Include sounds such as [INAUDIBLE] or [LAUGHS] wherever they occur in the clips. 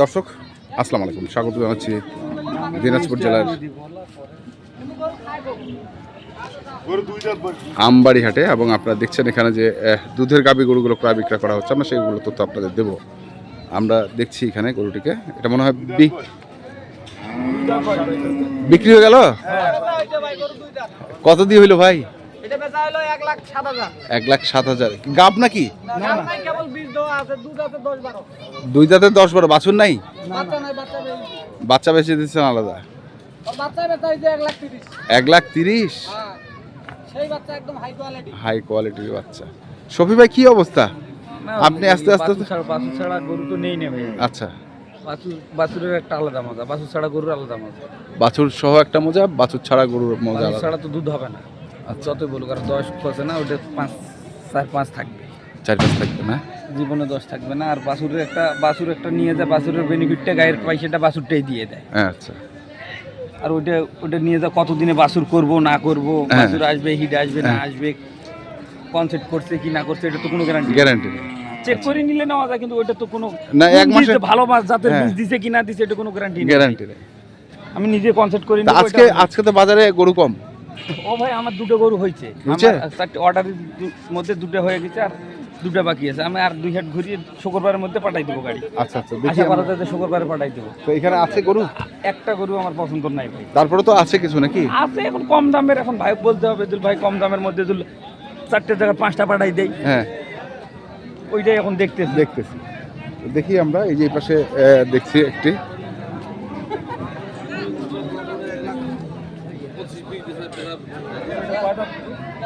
দর্শক, আসসালামু আলাইকুম। স্বাগত জানাচ্ছি দিনাজপুর জেলার আমবাড়ি হাটে এবং আপনারা দেখছেন এখানে যে দুধের গাবি গরুগুলো ক্রয় বিক্রয় করা হচ্ছে। আমরা সেইগুলো তথ্য আপনাদের দেব। আমরা দেখছি এখানে গরুটিকে। এটা মনে হয় বিক্রি হয়ে গেল? কত দিয়ে হইল ভাই? এক লাখ সাত হাজার। গাব নাকি? দুই দাঁতে দশ বারো। বাছুর নাই? বাচ্চা নাই বাচ্চা নেই দিচ্ছেন আলাদা। বাচ্চা বেচা হয়েছে এক লাখ তিরিশ। তিরিশ? হ্যাঁ সেই বাচ্চা একদম হাই কোয়ালিটির বাচ্চা। শফি ভাই কি অবস্থা? আপনি আস্তে আস্তে ছাড়া বাছুর ছাড়া গরু তো নেই নেবে আচ্ছা। বাছুর বাছুরের একটা আলাদা মজা বাছুর ছাড়া গরুর আলাদা মজা। বাছুর সহ একটা মজা বাছুর ছাড়া গরুর মজা ছাড়া তো দুধ হবে না। যতই বলুক আর দশ খসে না ওটা পাঁচ চার পাঁচ থাকবে। চার পাঁচ থাকবে না? জীবনে দশ থাকবে না আর বাছুরের একটা বাছুর একটা নিয়ে যায় বাছুরের বেনিফিটটা গায়ের পয়সাটা বাছুরটাই দিয়ে দেয়। হ্যাঁ আচ্ছা। আর ওইটা ওটা নিয়ে যা কতদিনে বাছুর করব না করব হ্যাঁ। বাছুর আসবে হিট আসবে না হ্যাঁ। আসবে কনসেপ্ট করছে কি না করছে এটা তো কোনো গ্যারান্টি গ্যারান্টি চেক করে নিলে নেওয়া যায় কিন্তু ওইটা তো কোনো না, এক মাসে- ভালো মাছ জাতের। বীজ দিছে কি না দিছে এটা কোনো গ্যারান্টি গ্যারান্টি নেই। আমি নিজে কনসেপ্ট করি আজকে আজকে তো বাজারে গরু কম। ও ভাই আমার দুটো গরু হয়েছে? চারটে অর্ডারের মধ্যে দুটো হয়ে গেছে আর দুটো বাকি আছে। আমি আর দুই হাট ঘুরিয়ে শুক্রবারের মধ্যে পাঠাই দেবো গাড়ি। আচ্ছা আচ্ছা দেখি আশা করা শুক্রবারে পাঠাই দেবো। তো এখানে আছে গরু? একটা গরু আমার পছন্দ নাই ভাই। তারপরে তো আছে কিছু নাকি? আছে এখন কম দামের এখন ভাই বলতে হবে দুল ভাই কম দামের মধ্যে দুল চারটে জায়গায় পাঁচটা পাঠাই দেই। হ্যাঁ। ওইটাই এখন দেখতেছি। দেখতেছি। দেখি আমরা এই যে পাশে দেখছি একটি আবার বীজ বেচা দুইটার গাইছে কেন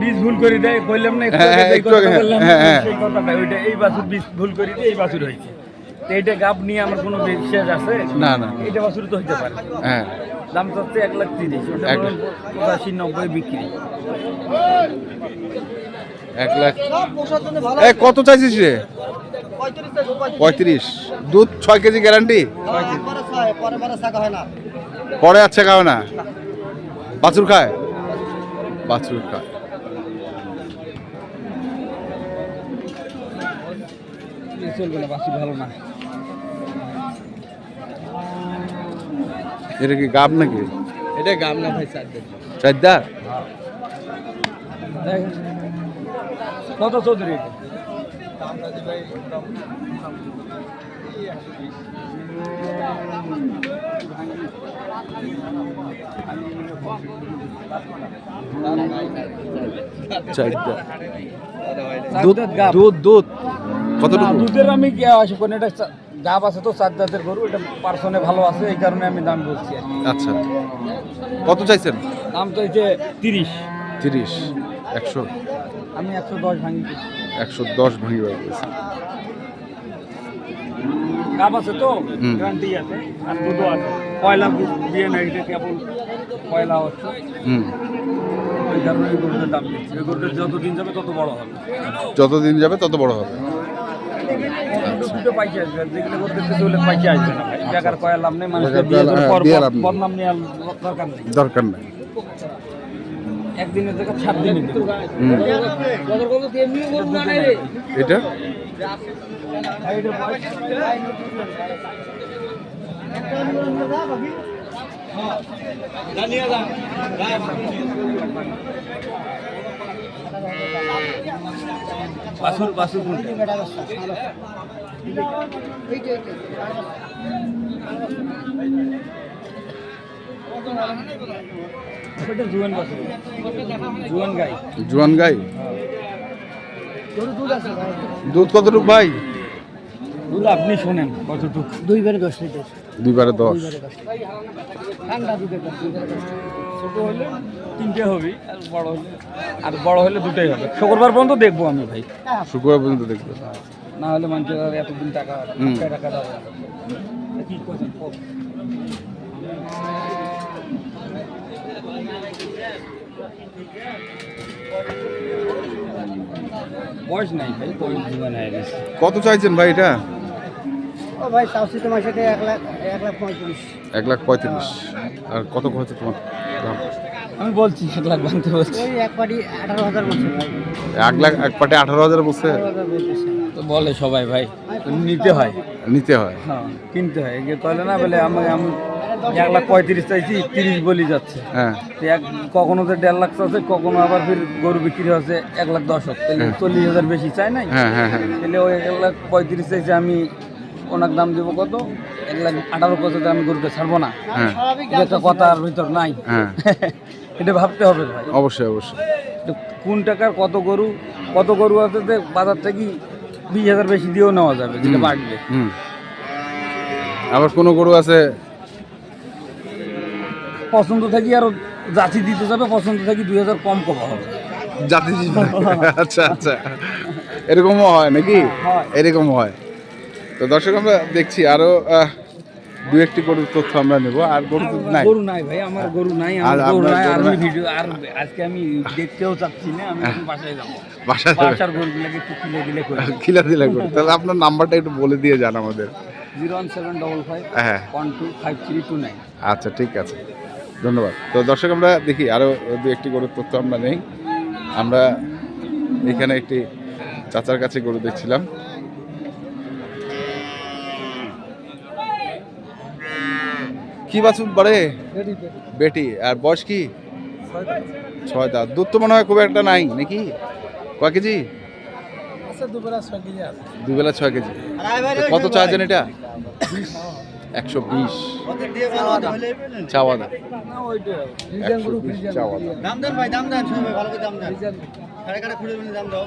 বীজ ভুল করে দেয় বললাম না একটু হ্যাঁ, আগে হ্যাঁ, বললাম, হ্যাঁ, হ্যাঁ। সেই কথাটা ওইটা এই বাছুর বীজ ভুল করে দিয়ে এই বাছুর হয়েছে। তো এইটা গাব নিয়ে আমার কোনো বিশ্বাস আছে? না না। এইটা বাছুর তো হইতে পারে। হ্যাঁ। দাম তো হচ্ছে এক লাখ তিরিশ ওটা পঁচাশি নব্বই বিক্রি। এক লাখ। কত চাইছিস রে? পঁয়ত্রিশ দুধ ছয় কেজি গ্যারান্টি? পরে আচ্ছা খাবে না? বাছুর খায়? বাছুর খায়। চলবে না বাছুর ভালো না। এটা কি গাব নাকি? এটা গাব না ভাই চার চারদা কত চৌধুরী দুধ দুধ দুধ। কতটুকু? দুধের আমি আসে কোন এটা গাব আছে তো চার দাঁতের গরু এটা পার্সনে ভালো আছে এই কারণে আমি দাম বলছি আচ্ছা। কত চাইছেন? দাম তো হচ্ছে তিরিশ। তিরিশ একশো। আমি একশো দশ ভাঙি একশো দশ ভাঙি বার করেছে আছে তো গ্যারান্টি আছে আর দুধও আছে। পয়লা বি- দিয়ে না এটা কেবল পয়লা হচ্ছে। হুম। ওই কারণে এই গরুটার দাম দিচ্ছি। যত দিন যাবে তত বড় হবে। যত দিন যাবে তত বড় হবে। দুটো পাইছে আসবে যেগুলো গরু দেখতে পাইছে আসবে না। ভাই বেকার কয়া লাভ নেই করে হ্যাঁ, পর। বদনাম নেওয়ার দরকার নেই। দরকার নাই। একদিনের জায়গায় সাত দিনে। দেবো এটা? বাসুর বাসুর জুয়ান বাসুর জুয়ান গাই? জোয়ান গাই দুধ কতটুকু ভাই? দুধ আপনি শোনেন কতটুকু? দুই বারে দশ লিটার। দুইবারে দশ। ঠান্ডা দুধের দুই বারে দশ লিটার। ছোট হলে তিনটে হবে আর বড় হলে আর বড় হলে দুটোই হবে। শুক্রবার পর্যন্ত দেখব আমি ভাই। শুক্রবার পর্যন্ত দেখব। না হলে মানুষের আর এতদিন টাকা টাকা টাকা দেওয়া যাবে না। বয়স নাই ভাই হয়ে কত চাইছেন ভাই এটা? ও ভাই চাউসি তোমার সাথে এক লাখ এক লাখ পঁয়ত্রিশ। এক লাখ পঁয়ত্রিশ। আর কত হয়েছে তোমার দাম? আমি বলছি এক লাখ ভাঙতে বলছি। ওই এক পাটি আঠারো হাজার ভাই। এক লাখ এক পাটে আঠারো হাজার বসে তো বলে সবাই ভাই নিতে হয়। নিতে হয়। হ্যাঁ কিনতে হয়। এগে কলে না বলে আমি আমি এক লাখ পঁয়ত্রিশ চাইছি তিরিশ বলি যাচ্ছে। হ্যাঁ। তো এক কখনো তো দেড় লাখ আছে কখনো আবার ফির গরু বিক্রি হচ্ছে এক লাখ দশ হোক তাহলে চল্লিশ হাজার বেশি চাই নাই? হ্যাঁ হ্যাঁ হ্যাঁ। তাহলে ওই এক লাখ পঁয়ত্রিশ চাইছে আমি ওনার দাম দেবো কত? এক লাখ আঠারো কত আমি গরুটা ছাড়বো না। হ্যাঁ। একটা কথার ভিতর নাই। হ্যাঁ। [LAUGHS] এটা ভাবতে হবে ভাই। অবশ্যই অবশ্যই। কোন টাকার কত গরু কত গরু আছে যে বাজার থেকে বিশ হাজার বেশি দিয়েও নেওয়া যাবে যেটা বাড়বে। আবার কোনো গরু আছে? পছন্দ থাকি আরও জাতি দিতে যাবে পছন্দ থাকি দুই হাজার কম কম হবে। জাতি [LAUGHS] আচ্ছা আচ্ছা। এরকমও হয় নাকি? হয়। এরকম হয়। তো দর্শক আমরা দেখছি আরও দু একটি গরুর তথ্য আমরা নেব। আর গরু নাই। গরু নাই ভাই আমার গরু নাই আর গরু নাই আর আমি ভিডিও আর আজকে আমি দেখতেও চাচ্ছি না আমি বাসায় যাব। বাসায় বাসার গরুগুলোকে একটু কিনে দিলে করে খিলা দিলা গরু তাহলে আপনার নাম্বারটা একটু বলে দিয়ে যান আমাদের। Zero one seven double five হ্যাঁ। One two five three two nine. আচ্ছা ঠিক আছে। ধন্যবাদ। তো দর্শক আমরা দেখি আরও দু একটি গরুর তথ্য আমরা নেই। আমরা এখানে একটি চাচার কাছে গরু দেখছিলাম। কি বাছুর বাড়ে বেটি আর বয়স কি? ছয় দাঁত। দুধ তো মনে হয় খুব একটা নাই নাকি? কয় কেজি? দুবেলা ছয় কেজি কত চাইছেন এটা? একশো বিশ। চাওয়া দাম। চাওয়া দাম। সাড়ে কাটা খুলে বলে দাম দাও।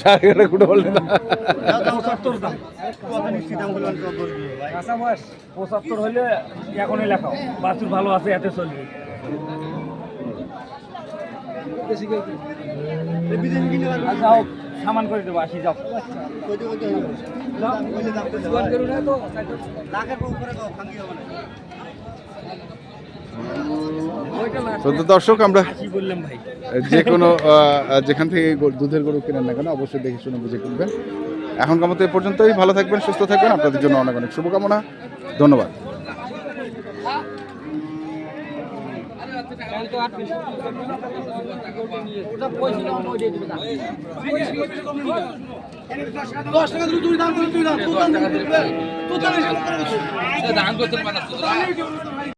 সাড়ে আটটা কুড়ে বললেন না। দাও দাম সত্তর দাম। কত নিচ্ছি দাম বলবেন তো বলবি ভাই? কাঁচা বয়স পঁচাত্তর হলে এখনই লেখাও বাছুর ভালো আছে এতে চলবে। আচ্ছা সামান করে দেবো আসি যাও। কইতে লাখের উপরে কও খাঙ্গি হবে না ওইটা না তো দর্শক, আমরা যে কোনো যেখান থেকে দুধের গরু কেনেন না কেন, অবশ্যই দেখে শুনে বুঝে কিনবেন। এখনকার মতো এ পর্যন্তই, ভালো থাকবেন, সুস্থ থাকবেন, আপনাদের জন্য অনেক অনেক শুভকামনা। ধন্যবাদ। দাম করে